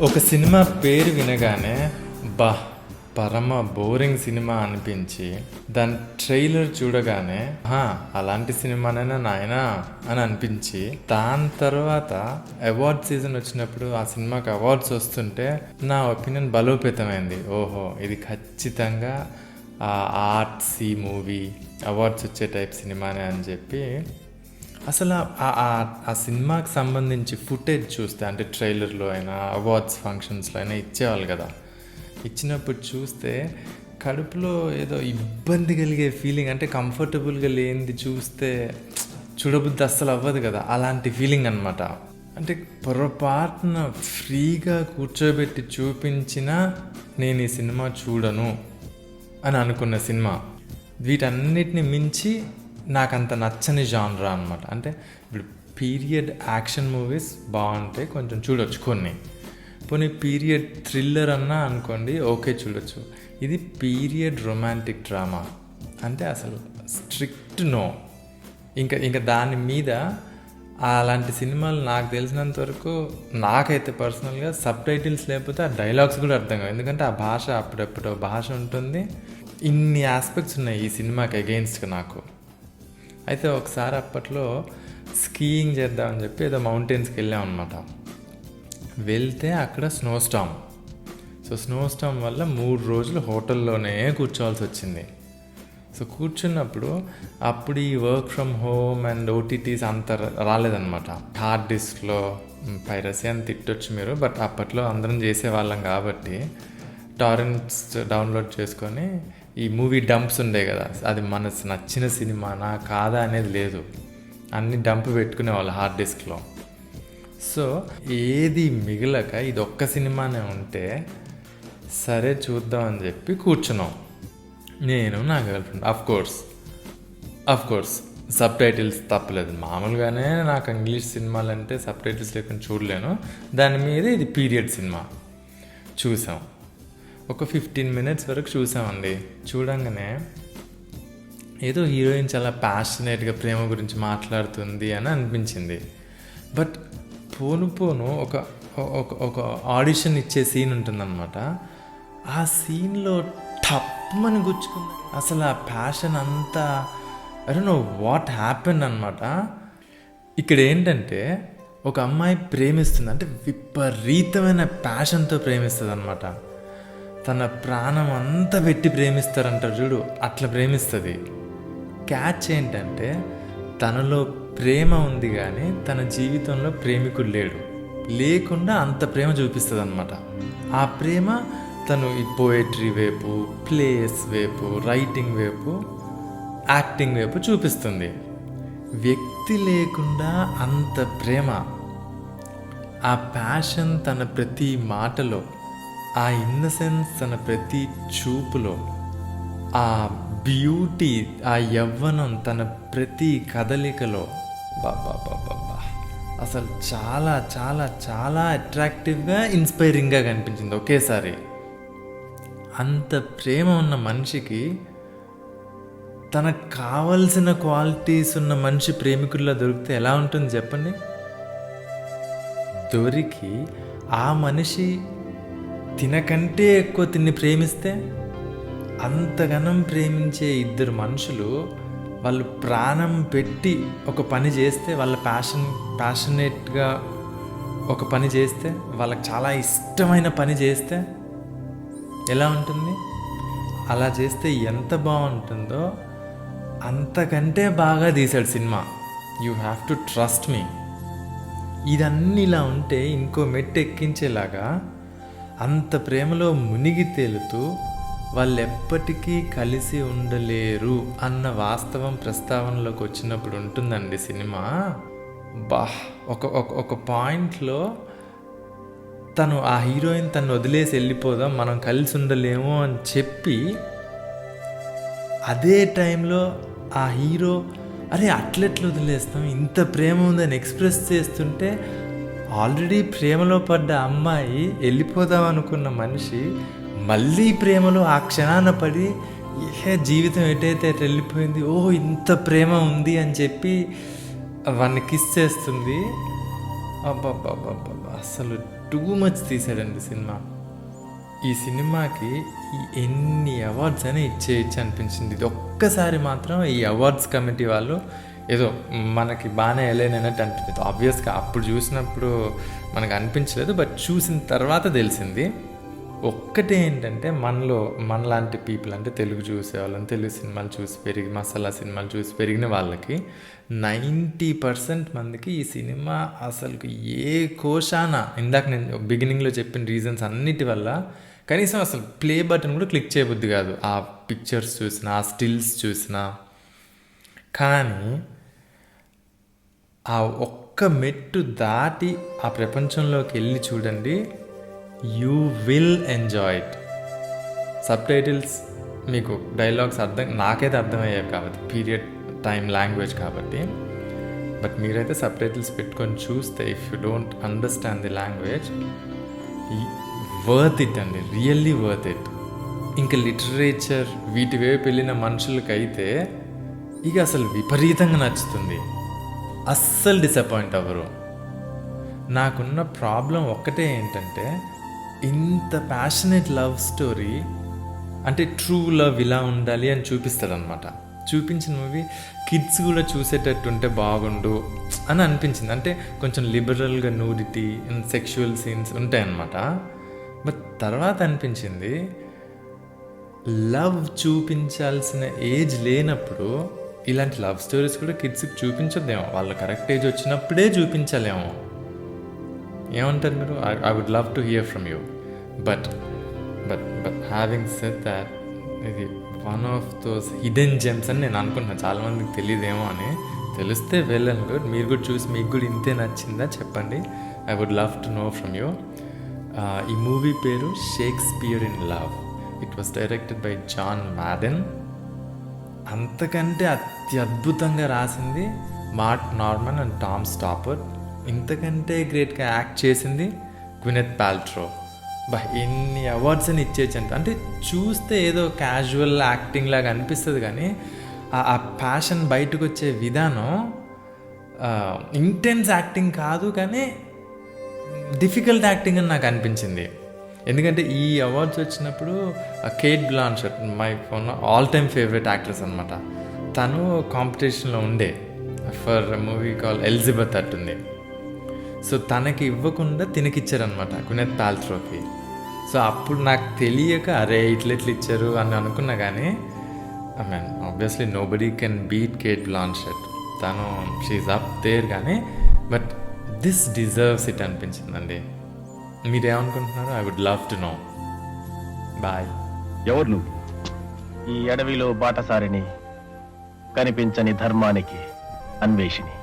ఒక సినిమా పేరు వినగానే బా పరమ బోరింగ్ సినిమా అనిపించి దాని ట్రైలర్ చూడగానే అలాంటి సినిమానైనా నాయనా? అని అనిపించి దాని తర్వాత అవార్డ్ సీజన్ వచ్చినప్పుడు ఆ సినిమాకి అవార్డ్స్ వస్తుంటే నా ఒపీనియన్ బలోపేతమైంది. ఓహో ఇది ఖచ్చితంగా ఆ ఆర్ట్సీ మూవీ అవార్డ్స్ వచ్చే టైప్ సినిమానే అని చెప్పి అసలు ఆ- ఆ- సినిమాకి సంబంధించి ఫుటేజ్ చూస్తే అంటే ట్రైలర్లో అయినా అవార్డ్స్ ఫంక్షన్స్లో అయినా ఇచ్చేవాళ్ళు కదా. ఇచ్చినప్పుడు చూస్తే కడుపులో ఏదో ఇబ్బంది కలిగే ఫీలింగ్ అంటే కంఫర్టబుల్గా లేనిది చూస్తే చూడబుద్ధి అస్సలు అవ్వదు కదా అలాంటి ఫీలింగ్ అనమాట అంటే పొరపాటున ఫ్రీగా కూర్చోబెట్టి చూపించినా నేను ఈ సినిమా చూడను అని అనుకున్న సినిమా. వీటన్నిటిని మించి నాకు అంత నచ్చని జానరా అనమాట అంటే ఇప్పుడు పీరియడ్ యాక్షన్ మూవీస్ బాగుంటాయి కొంచెం చూడొచ్చు కొన్ని. పోనీ పీరియడ్ థ్రిల్లర్ అన్నా అనుకోండి ఓకే చూడొచ్చు. ఇది పీరియడ్ రొమాంటిక్ డ్రామా. అంటే అసలు స్ట్రిక్ట్ నో. ఇంకా ఇంకా దాని మీద అలాంటి సినిమాలు నాకు తెలిసినంత వరకు నాకైతే పర్సనల్గా సబ్ టైటిల్స్ లేకపోతే ఆ డైలాగ్స్ కూడా అర్థం కాదు ఎందుకంటే ఆ భాష అప్పుడప్పుడు భాష ఉంటుంది. ఇన్ని ఆస్పెక్ట్స్ ఉన్నాయి ఈ సినిమాకి అగెయిన్స్ట్గా నాకు. అయితే ఒకసారి అప్పట్లో స్కీయింగ్ చేద్దామని చెప్పి ఏదో మౌంటైన్స్కి వెళ్ళాం అనమాట వెళ్తే అక్కడ snow storm so snow storm వల్ల మూడు రోజులు హోటల్లోనే కూర్చోవాల్సి వచ్చింది. సో కూర్చున్నప్పుడు అప్పుడు ఈ work from home and OTTs అంత రాలేదనమాట హార్డ్ డిస్క్లో పైరసీ అని తిట్టొచ్చు మీరు బట్ అప్పట్లో అందరం చేసేవాళ్ళం కాబట్టి టారెంట్స్ డౌన్లోడ్ చేసుకొని ఈ మూవీ డంప్స్ ఉండే కదా అది మన నచ్చిన సినిమా నా కాదా అనేది లేదు. అన్ని డంప్ పెట్టుకునేవాళ్ళు హార్డ్ డిస్క్లో. సో ఏది మిగిలక ఇది ఒక్క సినిమానే ఉంటే సరే చూద్దాం అని చెప్పి కూర్చున్నాం. నేను నా girlfriend of course of course subtitles తప్పలేదు. మామూలుగానే నాకు ఇంగ్లీష్ సినిమాలు అంటే సబ్ టైటిల్స్ లేకుండా చూడలేను. దాని మీద ఇది పీరియడ్ సినిమా. చూసాం. ఒక ఫిఫ్టీన్ మినిట్స్ వరకు చూసామండి. చూడంగానే ఏదో హీరోయిన్ చాలా ప్యాషనేట్గా ప్రేమ గురించి మాట్లాడుతుంది అని అనిపించింది. బట్ పోను పోను ఒక ఒక ఒక ఆడిషన్ ఇచ్చే సీన్ ఉంటుందన్నమాట. ఆ సీన్లో టప్మని గుచ్చుకుంది. అసలు ఆ ప్యాషన్ అంతా అరే నో వాట్ హ్యాపెన్ అనమాట ఇక్కడ ఏంటంటే ఒక అమ్మాయి ప్రేమిస్తుంది. అంటే విపరీతమైన ప్యాషన్తో ప్రేమిస్తుంది అనమాట తన ప్రాణం అంతా పెట్టి ప్రేమిస్తారంటారు చూడు అట్లా ప్రేమిస్తుంది. క్యాచ్ ఏంటంటే తనలో ప్రేమ ఉంది కానీ తన జీవితంలో ప్రేమికుడు లేడు. లేకుండా అంత ప్రేమ చూపిస్తుంది అనమాట ఆ ప్రేమ తను ఈ పోయట్రీ వైపు ప్లేస్ వైపు రైటింగ్ వైపు యాక్టింగ్ వైపు చూపిస్తుంది. వ్యక్తి లేకుండా అంత ప్రేమ. ఆ ప్యాషన్ తన ప్రతి మాటలో ఆ ఇన్నసెన్స్ తన ప్రతి చూపులో ఆ బ్యూటీ ఆ యవ్వనం తన ప్రతి కదలికలో బాబా బాబా అసలు చాలా చాలా చాలా అట్రాక్టివ్గా ఇన్స్పైరింగ్గా కనిపించింది ఒకేసారి. అంత ప్రేమ ఉన్న మనిషికి తనకు కావలసిన క్వాలిటీస్ ఉన్న మనిషి ప్రేమికుల్లో దొరికితే ఎలా ఉంటుంది చెప్పండి? దొరికి ఆ మనిషి తినకంటే ఎక్కువ తిన్ని ప్రేమిస్తే అంతగనం ప్రేమించే ఇద్దరు మనుషులు వాళ్ళు ప్రాణం పెట్టి ఒక పని చేస్తే వాళ్ళ ప్యాషన్ ప్యాషనేట్గా ఒక పని చేస్తే వాళ్ళకి చాలా ఇష్టమైన పని చేస్తే ఎలా ఉంటుంది? అలా చేస్తే ఎంత బాగుంటుందో అంతకంటే బాగా తీశాడు cinema. You have to trust me ఇదన్నీ ఇలా ఉంటే ఇంకో మెట్టు ఎక్కించేలాగా అంత ప్రేమలో మునిగి తేలుతూ వాళ్ళు ఎప్పటికీ కలిసి ఉండలేరు అన్న వాస్తవం ప్రస్తావనలోకి వచ్చినప్పుడు ఉంటుందండి సినిమా. బా ఒక ఒక ఒక పాయింట్లో తను ఆ హీరోయిన్ తను వదిలేసి వెళ్ళిపోదాం మనం కలిసి ఉండలేము అని చెప్పి అదే టైంలో ఆ హీరో అరే అట్లెట్లు వదిలేస్తాం? ఇంత ప్రేమ ఉందని ఎక్స్ప్రెస్ చేస్తుంటే ఆల్రెడీ ప్రేమలో పడ్డ అమ్మాయి వెళ్ళిపోదాం అనుకున్న మనిషి మళ్ళీ ప్రేమలో ఆ క్షణాన పడి ఏ జీవితం ఎటైతే వెళ్ళిపోయింది? ఓ ఇంత ప్రేమ ఉంది అని చెప్పి వాడిని కిస్ చేస్తుంది. అబ్బబ్బబ్బబ్బబ్బ అసలు టూ మచ్ తీసాడండి సినిమా. ఈ సినిమాకి ఎన్ని అవార్డ్స్ అని ఇచ్చేయచ్చు అనిపించింది. ఇది ఒక్కసారి మాత్రం ఈ అవార్డ్స్ కమిటీ వాళ్ళు ఏదో మనకి బాగానే వెళ్ళేనట్టు అనిపించింది. ఆబ్వియస్గా అప్పుడు చూసినప్పుడు మనకు అనిపించలేదు బట్ చూసిన తర్వాత తెలిసింది. ఒక్కటే ఏంటంటే మనలో మనలాంటి పీపుల్ అంటే తెలుగు చూసేవాళ్ళని తెలుగు సినిమాలు చూసి పెరిగి మసాలా సినిమాలు చూసి పెరిగిన వాళ్ళకి నైంటీ పర్సెంట్ మందికి ఈ సినిమా అసలు ఏ కోశాన ఇందాక నేను బిగినింగ్లో చెప్పిన రీజన్స్ అన్నిటి వల్ల కనీసం అసలు ప్లే బటన్ కూడా క్లిక్ చేయబుద్ది కాదు. ఆ పిక్చర్స్ చూసినా ఆ స్టిల్స్ చూసినా. కానీ ఆ ఒక్క మెట్టు దాటి ఆ ప్రపంచంలోకి వెళ్ళి చూడండి. You will enjoy it subtitles మీకు డైలాగ్స్ అర్థం నాకైతే అర్థమయ్యాయి కాబట్టి పీరియడ్ టైం లాంగ్వేజ్ కాబట్టి. బట్ మీరైతే సబ్ టైటిల్స్ పెట్టుకొని చూస్తే if you don't understand the language worth it అండి. రియల్లీ వర్త్ ఇట్ ఇంకా లిటరేచర్ వీటి వైపు వెళ్ళిన మనుషులకైతే ఇక అసలు విపరీతంగా నచ్చుతుంది. అస్సలు డిసప్పాయింట్ అవ్వరు. నాకున్న ప్రాబ్లం ఒక్కటే ఏంటంటే ఇంత ప్యాషనేట్ లవ్ స్టోరీ అంటే ట్రూ లవ్ ఇలా ఉండాలి అని చూపిస్తాడనమాట చూపించిన మూవీ కిడ్స్ కూడా చూసేటట్టు ఉంటే బాగుండు అని అనిపించింది. అంటే కొంచెం లిబరల్గా నూడిటీ అండ్ సెక్షువల్ సీన్స్ ఉంటాయన్నమాట. బట్ తర్వాత అనిపించింది లవ్ చూపించాల్సిన ఏజ్ లేనప్పుడు ఇలాంటి లవ్ స్టోరీస్ కూడా కిడ్స్కి చూపించొద్దేమో. వాళ్ళ కరెక్ట్ ఏజ్ వచ్చినప్పుడే చూపించలేము. ఏమంటారు మీరు? I would love to hear from you but but but having said that ఇది one of those hidden gems అని నేను అనుకుంటున్నాను చాలామందికి తెలియదేమో అని. తెలిస్తే వెళ్ళాను గుడ్ మీరు కూడా చూసి మీకు కూడా ఇంతే నచ్చిందా చెప్పండి. I would love to know from you ఈ మూవీ పేరు Shakespeare in love it was directed by John Madden అంతకంటే అత్యద్భుతంగా రాసింది Marc Norman and Tom Stoppard ఇంతకంటే గ్రేట్గా యాక్ట్ చేసింది క్వినెత్ పాల్ట్రో. బా ఎన్ని అవార్డ్స్ అని ఇచ్చేయచ్చు అంటే చూస్తే ఏదో క్యాజువల్ యాక్టింగ్ లాగా అనిపిస్తుంది కానీ ఆ- ఆ ప్యాషన్ బయటకు వచ్చే విధానం ఇంటెన్స్ యాక్టింగ్ కాదు కానీ డిఫికల్ట్ యాక్టింగ్ అని నాకు అనిపించింది. ఎందుకంటే ఈ అవార్డ్స్ వచ్చినప్పుడు Cate Blanchett my phone all time favourite actress అనమాట తను కాంపిటీషన్లో ఉండే ఫర్ మూవీ కాల్ ఎలిజబెత్ అట్టుంది సో తనకి ఇవ్వకుండా తినకిచ్చారనమాట గునెత్ పాల్ ట్రోఫీ. సో అప్పుడు నాకు తెలియక అరే ఇట్లా ఇట్లా ఇచ్చారు అని అనుకున్నా కానీ I mean obviously nobody can beat Cate Blanchett తను షీఈ్ అప్ దేర్ కానీ బట్ దిస్ డిజర్వ్స్ ఇట్ అనిపించిందండి. మీరేమనుకుంటున్నారు I would love to know boy ఎవరు నువ్వు? ఈ అడవిలో బాటసారిని కనిపించని ధర్మానికి అన్వేషిని